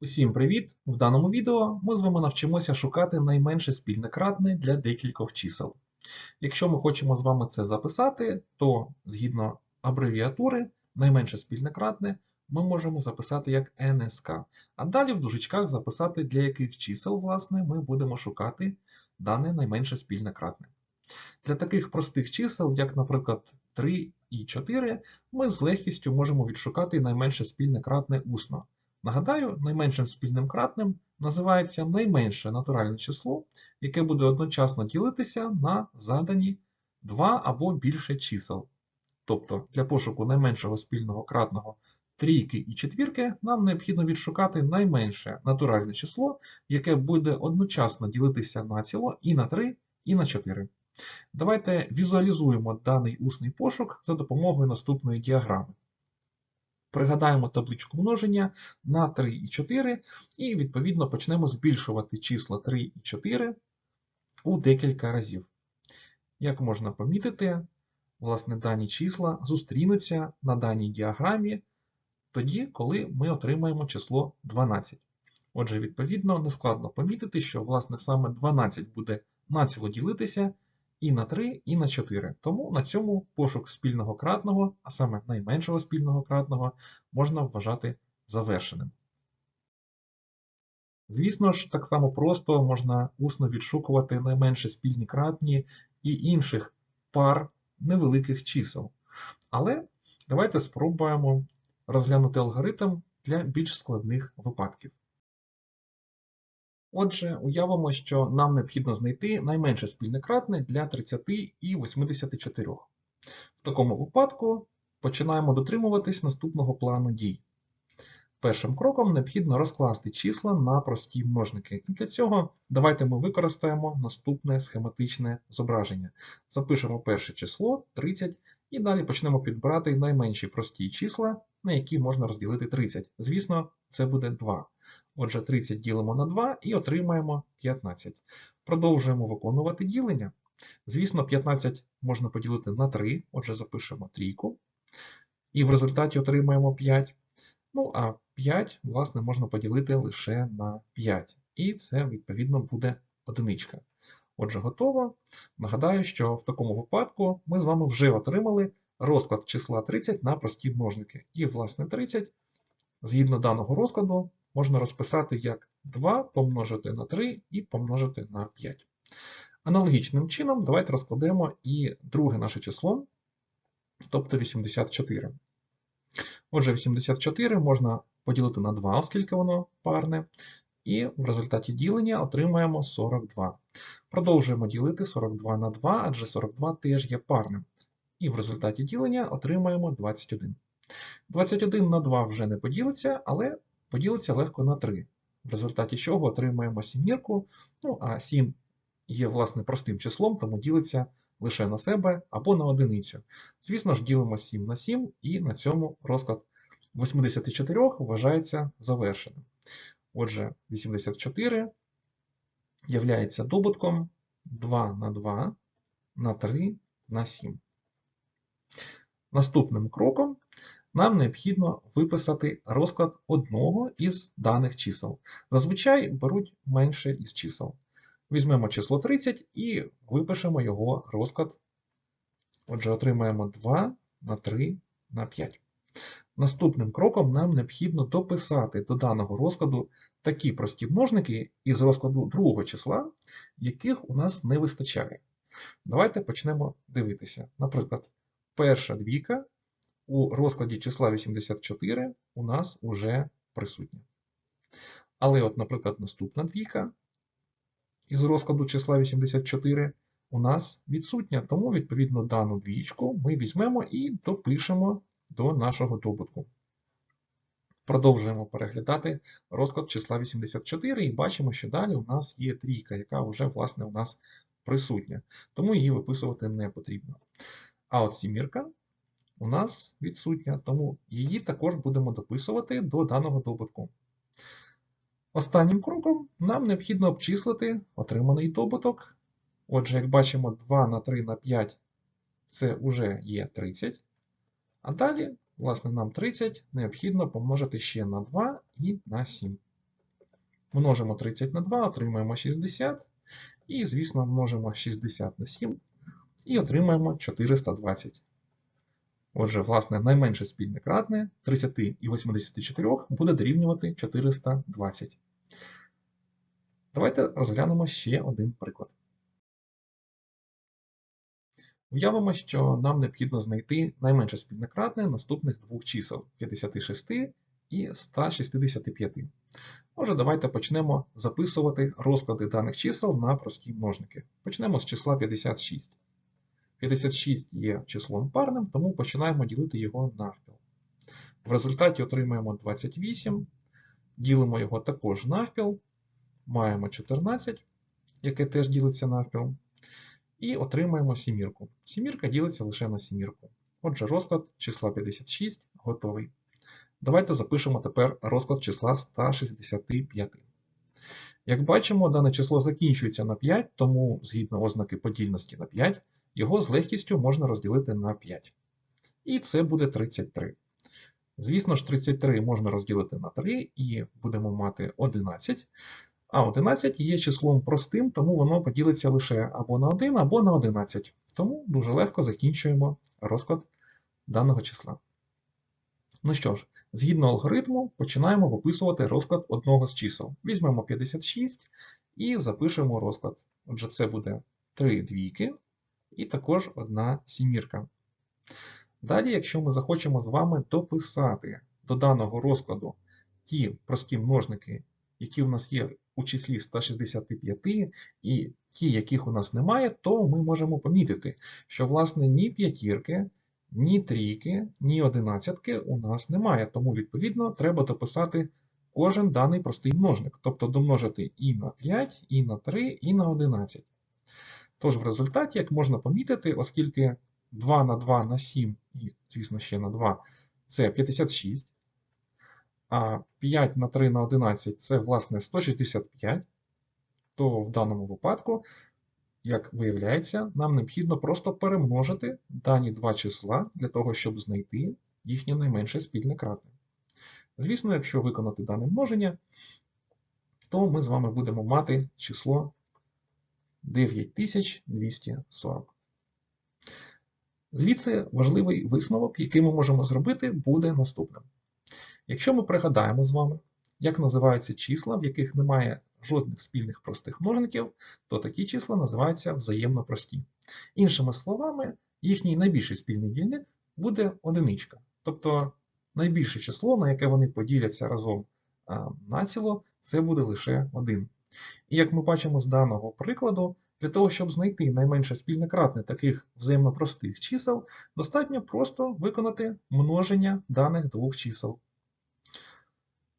Усім привіт! В даному відео ми з вами навчимося шукати найменше спільне кратне для декількох чисел. Якщо ми хочемо з вами це записати, то згідно абревіатури найменше спільне кратне ми можемо записати як НСК. А далі в дужечках записати, для яких чисел власне, ми будемо шукати дане найменше спільне кратне. Для таких простих чисел, як, наприклад, 3 і 4, ми з легкістю можемо відшукати найменше спільне кратне усно. Нагадаю, найменшим спільним кратним називається найменше натуральне число, яке буде одночасно ділитися на задані два або більше чисел. Тобто для пошуку найменшого спільного кратного трійки і четвірки нам необхідно відшукати найменше натуральне число, яке буде одночасно ділитися на ціло і на 3, і на 4. Давайте візуалізуємо даний усний пошук за допомогою наступної діаграми. Пригадаємо табличку множення на 3 і 4, і відповідно почнемо збільшувати числа 3 і 4 у декілька разів. Як можна помітити, власне, дані числа зустрінуться на даній діаграмі тоді, коли ми отримаємо число 12. Отже, відповідно, нескладно помітити, що власне саме 12 буде націло ділитися і на 3, і на 4. Тому на цьому пошук спільного кратного, а саме найменшого спільного кратного, можна вважати завершеним. Звісно ж, так само просто можна усно відшукувати найменше спільні кратні і інших пар невеликих чисел. Але давайте спробуємо розглянути алгоритм для більш складних випадків. Отже, уявимо, що нам необхідно знайти найменше спільне кратне для 30 і 84. В такому випадку починаємо дотримуватись наступного плану дій. Першим кроком необхідно розкласти числа на прості множники. І для цього давайте ми використаємо наступне схематичне зображення. Запишемо перше число 30 і далі почнемо підбирати найменші прості числа, на які можна розділити 30. Звісно, це буде 2. Отже, 30 ділимо на 2 і отримаємо 15. Продовжуємо виконувати ділення. Звісно, 15 можна поділити на 3, отже, запишемо трійку. І в результаті отримаємо 5. Ну, а 5, власне, можна поділити лише на 5. І це, відповідно, буде одиничка. Отже, готово. Нагадаю, що в такому випадку ми з вами вже отримали розклад числа 30 на прості множники. І, власне, 30, згідно даного розкладу, можна розписати як 2 помножити на 3 і помножити на 5. Аналогічним чином, давайте розкладемо і друге наше число, тобто 84. Отже, 84 можна поділити на 2, оскільки воно парне, і в результаті ділення отримаємо 42. Продовжуємо ділити 42 на 2, адже 42 теж є парним. І в результаті ділення отримаємо 21. 21 на 2 вже не поділиться, але поділиться легко на 3, в результаті чого отримаємо сімірку, ну а 7 є власне простим числом, тому ділиться лише на себе або на одиницю. Звісно ж, ділимо 7 на 7, і на цьому розклад 84 вважається завершеним. Отже, 84 являється добутком 2 на 2 на 3 на 7. Наступним кроком нам необхідно виписати розклад одного із даних чисел. Зазвичай беруть менше із чисел. Візьмемо число 30 і випишемо його розклад. Отже, отримаємо 2 на 3 на 5. Наступним кроком нам необхідно дописати до даного розкладу такі прості множники із розкладу другого числа, яких у нас не вистачає. Давайте почнемо дивитися. Наприклад, перша двійка у розкладі числа 84 у нас вже присутня. Але, от, наприклад, наступна двійка із розкладу числа 84 у нас відсутня, тому, відповідно, дану двічку ми візьмемо і допишемо до нашого добутку. Продовжуємо переглядати розклад числа 84 і бачимо, що далі у нас є трійка, яка вже, власне, у нас присутня, тому її виписувати не потрібно. А от сімірка у нас відсутня, тому її також будемо дописувати до даного добутку. Останнім кроком нам необхідно обчислити отриманий добуток. Отже, як бачимо, 2 на 3 на 5 це вже є 30. А далі, власне, нам 30 необхідно помножити ще на 2 і на 7. Множимо 30 на 2, отримаємо 60. І, звісно, множимо 60 на 7 і отримаємо 420. Отже, власне, найменше спільне кратне 30 і 84 буде дорівнювати 420. Давайте розглянемо ще один приклад. Уявимо, що нам необхідно знайти найменше спільне кратне наступних двох чисел 56 і 165. Отже, давайте почнемо записувати розклади даних чисел на прості множники. Почнемо з числа 56. 56 є числом парним, тому починаємо ділити його навпіл. В результаті отримаємо 28, ділимо його також навпіл, маємо 14, яке теж ділиться навпіл, і отримаємо сімірку. Сімірка ділиться лише на сімірку. Отже, розклад числа 56 готовий. Давайте запишемо тепер розклад числа 165. Як бачимо, дане число закінчується на 5, тому згідно ознаки подільності на 5, його з легкістю можна розділити на 5. І це буде 33. Звісно ж, 33 можна розділити на 3 і будемо мати 11. А 11 є числом простим, тому воно поділиться лише або на 1, або на 11. Тому дуже легко закінчуємо розклад даного числа. Ну що ж, згідно алгоритму, починаємо виписувати розклад одного з чисел. Візьмемо 56 і запишемо розклад. Отже, це буде 3 двійки і також одна сімірка. Далі, якщо ми захочемо з вами дописати до даного розкладу ті прості множники, які у нас є у числі 165, і ті, яких у нас немає, то ми можемо помітити, що, власне, ні п'ятірки, ні трійки, ні одинадцятки у нас немає. Тому, відповідно, треба дописати кожен даний простий множник, тобто домножити і на 5, і на 3, і на 11. Тож, в результаті, як можна помітити, оскільки 2 на 2 на 7, і, звісно, ще на 2 це 56, а 5 на 3 на 11 це, власне, 165, то в даному випадку, як виявляється, нам необхідно просто перемножити дані два числа для того, щоб знайти їхнє найменше спільне кратне. Звісно, якщо виконати дане множення, то ми з вами будемо мати число 9240. Звідси важливий висновок, який ми можемо зробити, буде наступним. Якщо ми пригадаємо з вами, як називаються числа, в яких немає жодних спільних простих множників, то такі числа називаються взаємно прості. Іншими словами, їхній найбільший спільний дільник буде одиничка. Тобто найбільше число, на яке вони поділяться разом націло, це буде лише 1. І як ми бачимо з даного прикладу, для того, щоб знайти найменше спільне кратне таких взаємно простих чисел, достатньо просто виконати множення даних двох чисел.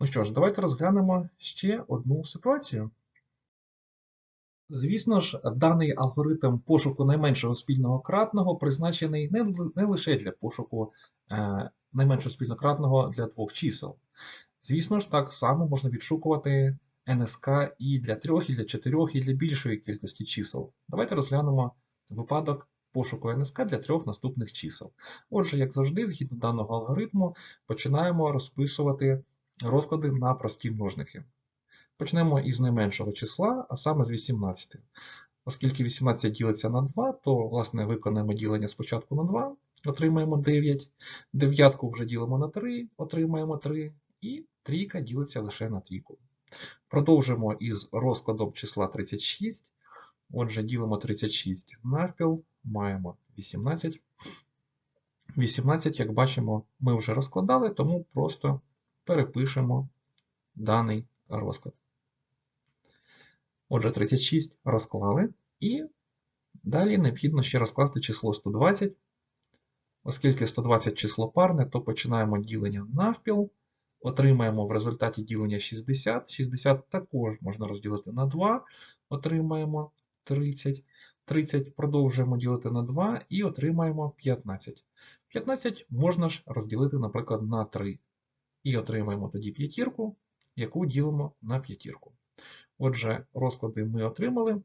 Ну що ж, давайте розглянемо ще одну ситуацію. Звісно ж, даний алгоритм пошуку найменшого спільного кратного призначений не, не лише для пошуку е, найменшого спільнократного для двох чисел. Звісно ж, так само можна відшукувати НСК і для трьох, і для чотирьох, і для більшої кількості чисел. Давайте розглянемо випадок пошуку НСК для трьох наступних чисел. Отже, як завжди, згідно даного алгоритму, починаємо розписувати розклади на прості множники. Почнемо із найменшого числа, а саме з 18. Оскільки 18 ділиться на 2, то власне виконаємо ділення спочатку на 2, отримаємо 9. Дев'ятку вже ділимо на 3, отримаємо 3, і трійка ділиться лише на трійку. Продовжимо із розкладом числа 36. Отже, ділимо 36 навпіл, маємо 18. 18, як бачимо, ми вже розкладали, тому просто перепишемо даний розклад. Отже, 36 розклали, і далі необхідно ще розкласти число 120. Оскільки 120 число парне, то починаємо ділення навпіл. Отримаємо в результаті ділення 60. 60 також можна розділити на 2, отримаємо 30. 30 продовжуємо ділити на 2 і отримаємо 15. 15 можна ж розділити, наприклад, на 3. І отримаємо тоді п'ятірку, яку ділимо на п'ятірку. Отже, розклади ми отримали.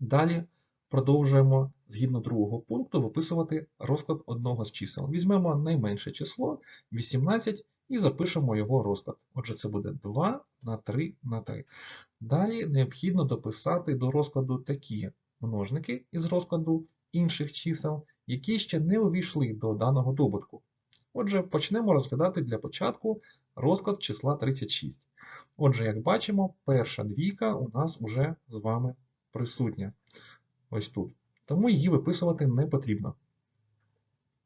Далі продовжуємо згідно другого пункту виписувати розклад одного з чисел. Візьмемо найменше число 18 і запишемо його розклад. Отже, це буде 2 на 3 на 3. Далі необхідно дописати до розкладу такі множники із розкладу інших чисел, які ще не увійшли до даного добутку. Отже, почнемо розглядати для початку розклад числа 36. Отже, як бачимо, перша двійка у нас вже з вами присутня. Ось тут. Тому її виписувати не потрібно.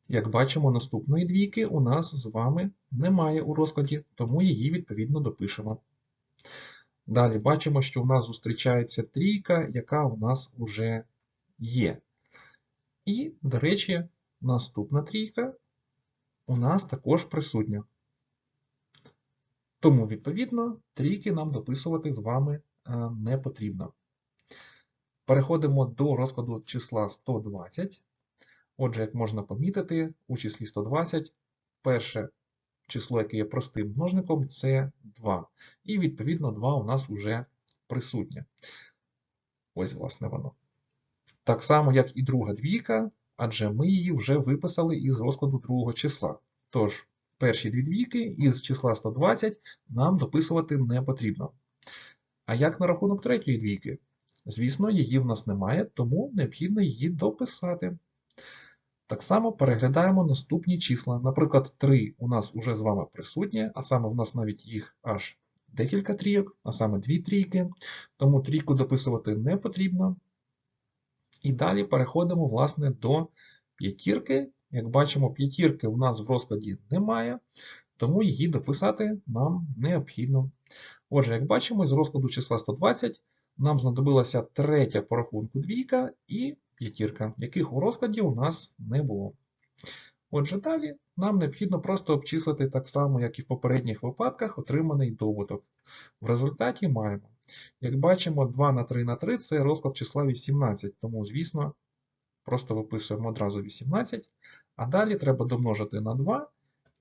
Як бачимо, наступної двійки у нас з вами немає у розкладі, тому її відповідно допишемо. Далі бачимо, що у нас зустрічається трійка, яка у нас вже є. І, до речі, наступна трійка у нас також присутня. Тому, відповідно, трійки нам дописувати з вами е, не потрібно. Переходимо до розкладу числа 120. Отже, як можна помітити, у числі 120 перше число, яке є простим множником, це 2. І, відповідно, 2 у нас вже присутнє. Ось, власне, воно. Так само, як і друга двійка, адже ми її вже виписали із розкладу другого числа. Тож, перші дві двійки із числа 120 нам дописувати не потрібно. А як на рахунок третьої двійки? Звісно, її в нас немає, тому необхідно її дописати. Так само переглядаємо наступні числа. Наприклад, 3 у нас вже з вами присутні, а саме в нас навіть їх аж декілька трійок, а саме дві трійки. Тому трійку дописувати не потрібно. І далі переходимо власне, до п'ятірки. Як бачимо, п'ятірки у нас в розкладі немає, тому її дописати нам необхідно. Отже, як бачимо, з розкладу числа 120 нам знадобилася третя по рахунку двійка і п'ятірка, яких у розкладі у нас не було. Отже, далі нам необхідно просто обчислити так само, як і в попередніх випадках, отриманий добуток. В результаті маємо, як бачимо, 2 на 3 на 3 це розклад числа 18, тому, звісно, просто виписуємо одразу 18, а далі треба домножити на 2,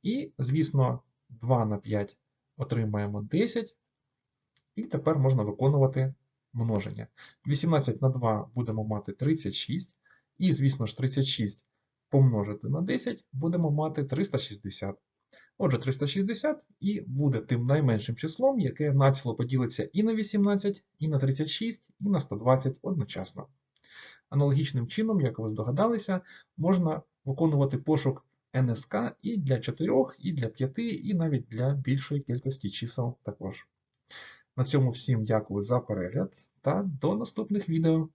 і, звісно, 2 на 5 отримаємо 10, і тепер можна виконувати множення. 18 на 2 будемо мати 36, і, звісно ж, 36 помножити на 10 будемо мати 360. Отже, 360 і буде тим найменшим числом, яке націло поділиться і на 18, і на 36, і на 120 одночасно. Аналогічним чином, як ви здогадалися, можна виконувати пошук НСК і для 4, і для 5, і навіть для більшої кількості чисел також. На цьому всім дякую за перегляд та до наступних відео.